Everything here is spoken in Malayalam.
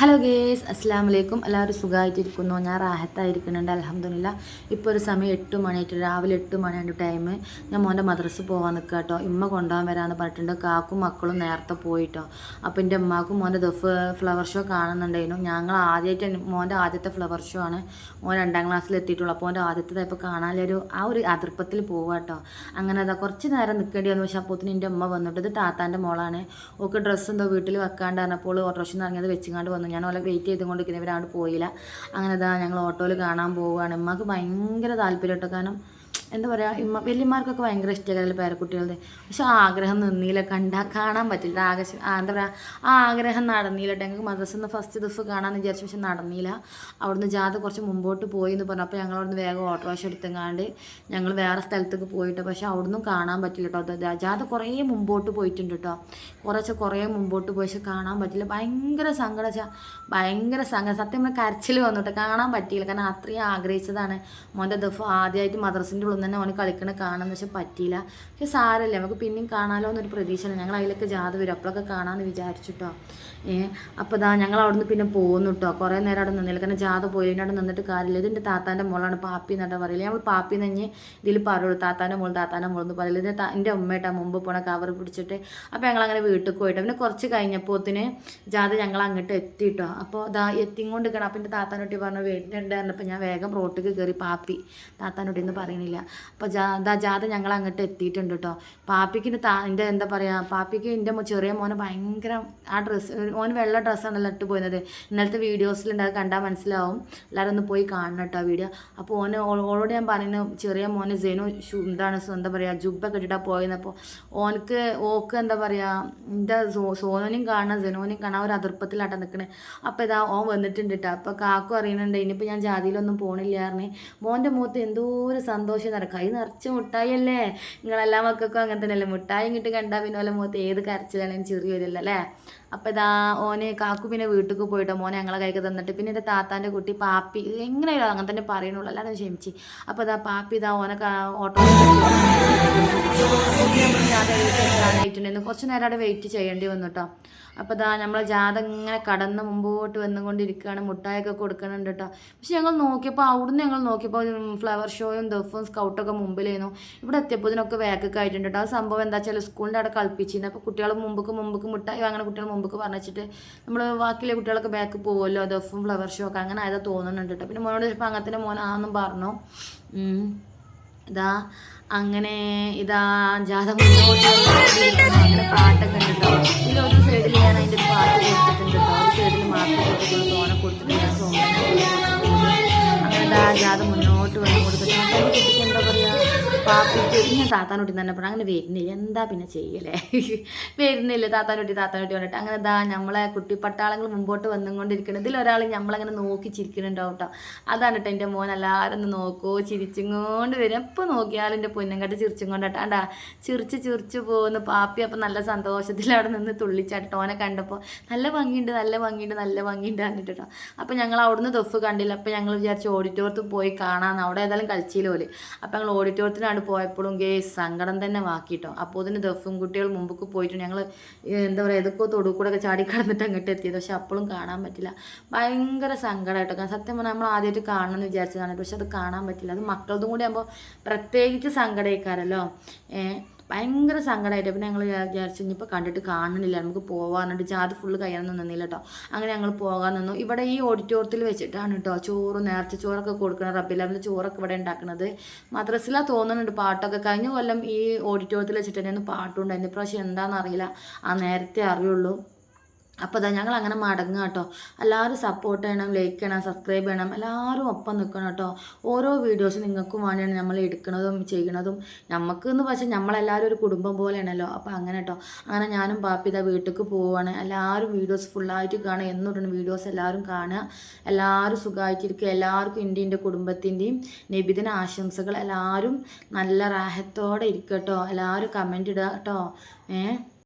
ഹലോ ഗേസ് അസ്സാം വലൈക്കും എല്ലാവരും സുഖമായിട്ടിരിക്കുന്നു. ഞാൻ റാഹത്തായിരിക്കുന്നുണ്ട് അലഹമ്മദില്ല ഇപ്പോൾ ഒരു സമയം എട്ട് മണിയായിട്ട് രാവിലെ എട്ട് മണിയാണ് ടൈം ഞാൻ മോന്റെ മദ്രസ് പോകാൻ നിൽക്കുക കേട്ടോ ഇമ്മ കൊണ്ടുപോകാൻ വരാമെന്ന് പറഞ്ഞിട്ടുണ്ട്. കാക്കും മക്കളും നേരത്തെ പോയിട്ടോ. അപ്പോൾ എന്റെ ഉമ്മാക്കും മോന്റെ ദഫ് ഫ്ലവർ ഷോ കാണുന്നുണ്ടായിരുന്നു. ഞങ്ങൾ ആദ്യമായിട്ട് മോന്റെ ആദ്യത്തെ ഫ്ലവർ ഷോ ആണ് മോൻ രണ്ടാം ക്ലാസ്സിൽ എത്തിയിട്ടുള്ളൂ. അപ്പോൾ മോന്റെ ആദ്യത്തെ ഇപ്പോൾ കാണാനൊരു ആ ഒരു അതിർപ്പത്തിൽ പോവുക കേട്ടോ അങ്ങനെ അതാ കുറച്ച് നേരം നിൽക്കേണ്ടി വന്നു. പക്ഷേ അപ്പോത്തിന് എന്റെ ഉമ്മ വന്നിട്ട് ഇത് താത്താന്റെ മോളാണ്. ഓക്ക് ഡ്രസ്സ് എന്തോ വീട്ടിൽ വെക്കാണ്ടായിരുന്നപ്പോൾ ഓട്ടോറിക്ഷ ഇറങ്ങിയത് വെച്ചിങ്ങാണ്ട് വന്നു. ഞാൻ ഓലെ വെയിറ്റ് ചെയ്തുകൊണ്ടിരിക്കുന്നത് പോയില്ല. അങ്ങനെ ഇതാ ഞങ്ങൾ ഓട്ടോയിൽ കാണാൻ പോവുകയാണ് ഉമ്മക്ക് ഭയങ്കര താല്പര്യം കേട്ടോ കാരണം എന്താ പറയുക ഇമ്മ വലിയമാർക്കൊക്കെ ഭയങ്കര ഇഷ്ടമല്ലേ പേരക്കുട്ടികളുടെ. പക്ഷെ ആഗ്രഹം നിന്നില്ല കണ്ടാൽ കാണാൻ പറ്റില്ല. ആകാശ എന്താ പറയുക ആ ആഗ്രഹം നടന്നില്ല. ഞങ്ങൾക്ക് മദ്രസ നിന്ന് ഫസ്റ്റ് ദിവസം കാണാമെന്ന് വിചാരിച്ചു പക്ഷെ നടന്നില്ല. അവിടുന്ന് ജാഥ കുറച്ച് മുമ്പോട്ട് പോയി എന്ന് പറഞ്ഞപ്പോൾ ഞങ്ങൾ അവിടുന്ന് വേഗം ഓട്ടോറിക്ഷ എടുത്തെങ്ങാണ്ട് ഞങ്ങൾ വേറെ സ്ഥലത്തേക്ക് പോയിട്ട് പക്ഷെ അവിടുന്ന് കാണാൻ പറ്റില്ല കേട്ടോ. ജാഥ കുറേ മുമ്പോട്ട് പോയിട്ടുണ്ട് കേട്ടോ. കുറച്ച് കുറേ മുമ്പോട്ട് പോയി പക്ഷെ കാണാൻ പറ്റില്ല. ഭയങ്കര സങ്കടം ഭയങ്കര സങ്കടം. സത്യം കരച്ചിൽ വന്നിട്ട് കാണാൻ പറ്റിയില്ല. കാരണം അത്രയും ആഗ്രഹിച്ചതാണ്. മോന്റെ ദഫ് ആദ്യമായിട്ട് മദ്രസിന്റെ ഉള്ളിൽ തന്നെ ഓന് കളിക്കണ കാണാമെന്ന് വെച്ചാൽ പറ്റിയില്ല. പക്ഷെ സാരല്ലേ നമുക്ക് പിന്നെയും കാണാമല്ലോ എന്നൊരു പ്രതീക്ഷയാണ് ഞങ്ങൾ അതിലൊക്കെ ജാഥ വരും അപ്പോഴൊക്കെ കാണാമെന്ന് വിചാരിച്ചിട്ടോ. ഏ അപ്പോൾ ഇതാ ഞങ്ങൾ അവിടുന്ന് പിന്നെ പോകുന്നു കേട്ടോ കുറേ നേരം അവിടെ നിന്നില്ല. കാരണം ജാഥ പോയി അവിടെ നിന്നിട്ട് കാര്യമില്ല. ഇതിന്റെ താത്താന്റെ മോളാണ് പാപ്പി എന്നിട്ട് പറയില്ല. നമ്മൾ പാപ്പി എന്ന് ഇതിൽ പറയുള്ളൂ. താത്താന്റെ മോൾ താത്താന്റെ മോൾ എന്ന് പറയില്ല. ഇതിന്റെ എന്റെ ഉമ്മയായിട്ടാണ് മുമ്പ് പോണ കവർ പിടിച്ചിട്ട്. അപ്പോൾ ഞങ്ങൾ അങ്ങനെ വീട്ടിൽ പോയിട്ട്. പിന്നെ കുറച്ച് കഴിഞ്ഞപ്പോത്തിന് ജാഥ ഞങ്ങൾ അങ്ങോട്ട് എത്തിയിട്ടോ അപ്പോൾ ഇതാ എത്തിങ്ങോണ്ട് നിൽക്കണം അപ്പം എന്റെ താത്താനൊട്ടി പറഞ്ഞു വരുന്നുണ്ട് പറഞ്ഞപ്പോൾ ഞാൻ വേഗം റോട്ടിൽ കയറി. പാപ്പി താത്താനൊട്ടി എന്ന് പറയുന്നില്ല അപ്പോൾ ജാ ജാഥ ഞങ്ങൾ അങ്ങോട്ട് എത്തിയിട്ടുണ്ട് കേട്ടോ പാപ്പിക്ക് താ എന്റെ എന്താ പറയുക പാപ്പിക്ക് എന്റെ ചെറിയ മോനെ ഭയങ്കര ആ ഡ്രസ്സ് ഓൻ വെള്ള ഡ്രസ്സാണല്ലോ ഇട്ട് പോയിരുന്നത്. ഇന്നലത്തെ വീഡിയോസിലുണ്ട് അത് കണ്ടാൽ മനസ്സിലാവും. എല്ലാവരും ഒന്ന് പോയി കാണണം കേട്ടോ വീഡിയോ. അപ്പോൾ ഓന് ഓളോട് ഞാൻ പറയുന്നത് ചെറിയ മോന് ജെനു എന്താണ് എന്താ പറയുക ജുബ്ബൊക്കെ ഇട്ടിട്ടാണ് പോയിരുന്നപ്പോൾ ഓനക്ക് ഓക്ക് എന്താ പറയുക എന്റെ സോ കാണണം കാണാൻ ജനോനെയും കാണാൻ ഒരു അതിർപ്പത്തിലാട്ടാ നിൽക്കണേ അപ്പോൾ ഇതാ ഓൻ വന്നിട്ടുണ്ട് കേട്ടോ അപ്പോൾ കാക്കും അറിയുന്നുണ്ട് ഇനിയിപ്പോൾ ഞാൻ ജാതിയിലൊന്നും പറഞ്ഞ്. മോന്റെ മുഖത്ത് എന്തോ ഒരു സന്തോഷം നിറ കൈ നിറച്ച് മുട്ടായി അല്ലേ നിങ്ങളെല്ലാ മക്കൾക്കും അങ്ങനെ തന്നെയല്ലേ? മുട്ടായി ഇങ്ങോട്ട് കണ്ടാൽ പിന്നെ ഓലെ മുഖത്ത് ഏത് കരച്ചിലാണെങ്കിലും ചെറിയ വരില്ല അല്ലേ? അപ്പോൾ ഇതാ ഓന് കാക്കു പിന്നെ വീട്ടിൽ പോയിട്ടോ. മോനെ ഞങ്ങളെ കൈക്ക് തന്നിട്ട് പിന്നെ എന്റെ താത്താന്റെ കുട്ടി പാപ്പി എങ്ങനെയല്ലോ അങ്ങനെ തന്നെ പറയണുള്ളൂ അല്ലാതെ ക്ഷമിച്ച്. അപ്പോൾ ഇതാ പാപ്പി ഇതാ ഓനെ ഓട്ടോ ആയിട്ടുണ്ടായിരുന്നു കുറച്ച് നേരം അവിടെ വെയിറ്റ് ചെയ്യേണ്ടി വന്നു കേട്ടോ അപ്പോൾ ഇതാ നമ്മളെ ജാഥ ഇങ്ങനെ കടന്ന് മുമ്പോട്ട് വന്നുകൊണ്ടിരിക്കുകയാണ്. മുട്ടായൊക്കെ കൊടുക്കുന്നുണ്ട് കേട്ടോ പക്ഷെ ഞങ്ങൾ നോക്കിയപ്പോൾ അവിടുന്ന് ഞങ്ങൾ നോക്കിയപ്പോൾ ഫ്ലവർ ഷോയും ദഫും സ്കൗട്ടൊക്കെ മുമ്പിലായിരുന്നു. ഇവിടെ എത്തിയപ്പോൾ ഇതിനൊക്കെ ആയിട്ടുണ്ട് ആ സംഭവം എന്താ വെച്ചാൽ സ്കൂളിന്റെ അവിടെ കളിപ്പിച്ചിരുന്നു. അപ്പോൾ കുട്ടികൾ മുമ്പക്ക് മുമ്പക്ക് മുട്ടായി അങ്ങനെ കുട്ടികൾ മുമ്പക്ക് പറഞ്ഞിട്ട് നമ്മൾ ബാക്കിയിലെ കുട്ടികളൊക്കെ ബാക്ക് പോകുമല്ലോ ദഫും ഫ്ലവർ ഷോ ഒക്കെ. അങ്ങനെ ആയതാ തോന്നുന്നുണ്ട് കേട്ടോ. പിന്നെ മോനോട് ചിലപ്പോൾ അങ്ങനത്തെ മോനാന്നും പറഞ്ഞു. ഇതാ അങ്ങനെ ഇതാ ജാഥ മുന്നോട്ട് മുന്നോട്ട് വന്ന് കൊടുത്തിട്ട്. കുട്ടിക്ക് എന്താ പറയുക പാപ്പിക്ക് ഞാൻ താത്താനൊട്ടി തന്നെ പറഞ്ഞു അങ്ങനെ വരുന്നില്ല. എന്താ പിന്നെ ചെയ്യലേ? വരുന്നില്ല താത്താനൊട്ടി താത്താനൊട്ടി പറഞ്ഞിട്ട്. അങ്ങനെ ഇതാ നമ്മളെ കുട്ടി പട്ടാളങ്ങൾ മുമ്പോട്ട് വന്നുകൊണ്ടിരിക്കുന്നത് ഇതിലൊരാൾ നമ്മളങ്ങനെ നോക്കി ചിരിക്കുന്നുണ്ടാവും കേട്ടോ അതാണ് കേട്ടോ എന്റെ മോൻ എല്ലാവരും ഒന്ന് നോക്കൂ ചിരിച്ചുകൊണ്ട് വരും. എപ്പോൾ നോക്കിയാലും എന്റെ പൊന്നും കണ്ട് ചിരിച്ചും കൊണ്ടാട്ടാണ്ടാ ചിരിച്ച് ചിരിച്ച് പോകുന്ന പാപ്പി അപ്പം നല്ല സന്തോഷത്തിൽ അവിടെ നിന്ന് തുള്ളിച്ചാട്ടോ ഓനെ കണ്ടപ്പോൾ നല്ല ഭംഗിയുണ്ട് നല്ല ഭംഗിയുണ്ട് നല്ല ഭംഗിയുണ്ട് പറഞ്ഞിട്ട് കേട്ടോ അപ്പം ഞങ്ങൾ അവിടുന്ന് തൊഫ് കണ്ടില്ല. അപ്പം ഞങ്ങൾ വിചാരിച്ചു ഓഡിറ്റോറിയത്തിൽ പോയി കാണാമെന്ന് അവിടെ ഏതായാലും കളിച്ചില്ല പോലെ അപ്പം ഞങ്ങൾ ഓഡിറ്റോറിയത്തിനാണ് പോയപ്പോഴും ഗേ സങ്കടം തന്നെ വാക്കിട്ടോ. അപ്പോൾ ഇതിന് ദഫും കുട്ടികൾ മുമ്പൊക്കെ പോയിട്ട് ഞങ്ങൾ എന്താ പറയുക ഏതൊക്കെ തൊടു കൂടെ ഒക്കെ ചാടി കടന്നിട്ട് അങ്ങോട്ട് എത്തിയത്. പക്ഷെ അപ്പോഴും കാണാൻ പറ്റില്ല. ഭയങ്കര സങ്കടമായിട്ടോ കാരണം സത്യം പറഞ്ഞാൽ നമ്മൾ ആദ്യമായിട്ട് കാണണമെന്ന് വിചാരിച്ചതാണ്. പക്ഷെ അത് കാണാൻ പറ്റില്ല. അത് മക്കളതും കൂടി ആകുമ്പോൾ പ്രത്യേകിച്ച് സങ്കടമായിക്കാരല്ലോ ഭയങ്കര സങ്കടമായിട്ട് പിന്നെ ഞങ്ങൾ വിചാരിച്ചു ഇനിയിപ്പോൾ കണ്ടിട്ട് കാണുന്നില്ല നമുക്ക് പോകാനുണ്ട് ജാതി ഫുള്ള് കയ്യാൻ നിന്നില്ല കേട്ടോ അങ്ങനെ ഞങ്ങൾ പോകാൻ നിന്നു. ഇവിടെ ഈ ഓഡിറ്റോറിയത്തിൽ വെച്ചിട്ടാണ് കേട്ടോ ചോറ് നേർച്ച ചോറൊക്കെ കൊടുക്കണം റബ്ബിലാവിന്റെ ചോറൊക്കെ ഇവിടെ ഉണ്ടാക്കുന്നത് മദ്രസില തോന്നുന്നുണ്ട് പാട്ടൊക്കെ. കഴിഞ്ഞ കൊല്ലം ഈ ഓഡിറ്റോറിയത്തിൽ വെച്ചിട്ട് തന്നെയാണ് പാട്ടുണ്ടായിരുന്നു ഇപ്രാവശ്യം എന്താണെന്ന് അറിയില്ല. ആ നേരത്തെ അറിയുള്ളൂ. അപ്പോൾ അതാ ഞങ്ങൾ അങ്ങനെ മടങ്ങുക കേട്ടോ എല്ലാവരും സപ്പോർട്ട് ചെയ്യണം ലൈക്ക് ചെയ്യണം സബ്സ്ക്രൈബ് ചെയ്യണം എല്ലാവരും ഒപ്പം നിൽക്കണം കേട്ടോ. ഓരോ വീഡിയോസ് നിങ്ങൾക്കും വേണ്ടിയാണ് നമ്മൾ എടുക്കുന്നതും ചെയ്യണതും. നമുക്ക് എന്ന് പക്ഷേ നമ്മളെല്ലാവരും ഒരു കുടുംബം പോലെയാണല്ലോ. അപ്പോൾ അങ്ങനെ കേട്ടോ. അങ്ങനെ ഞാനും പാപ്പി ഇതാ വീട്ടിലേക്ക് പോവുകയാണ് എല്ലാവരും വീഡിയോസ് ഫുള്ളായിട്ട് കാണുക. എന്നിട്ടുണ്ട് വീഡിയോസ് എല്ലാവരും കാണുക. എല്ലാവരും സുഖമായിട്ടിരിക്കുക എല്ലാവർക്കും ഇന്ത്യന്റെ കുടുംബത്തിന്റെയും നബിദിന ആശംസകൾ. എല്ലാവരും നല്ല റാഹത്തോടെ ഇരിക്കട്ടോ എല്ലാവരും കമന്റ് ഇടുക കേട്ടോ. ഏഹ്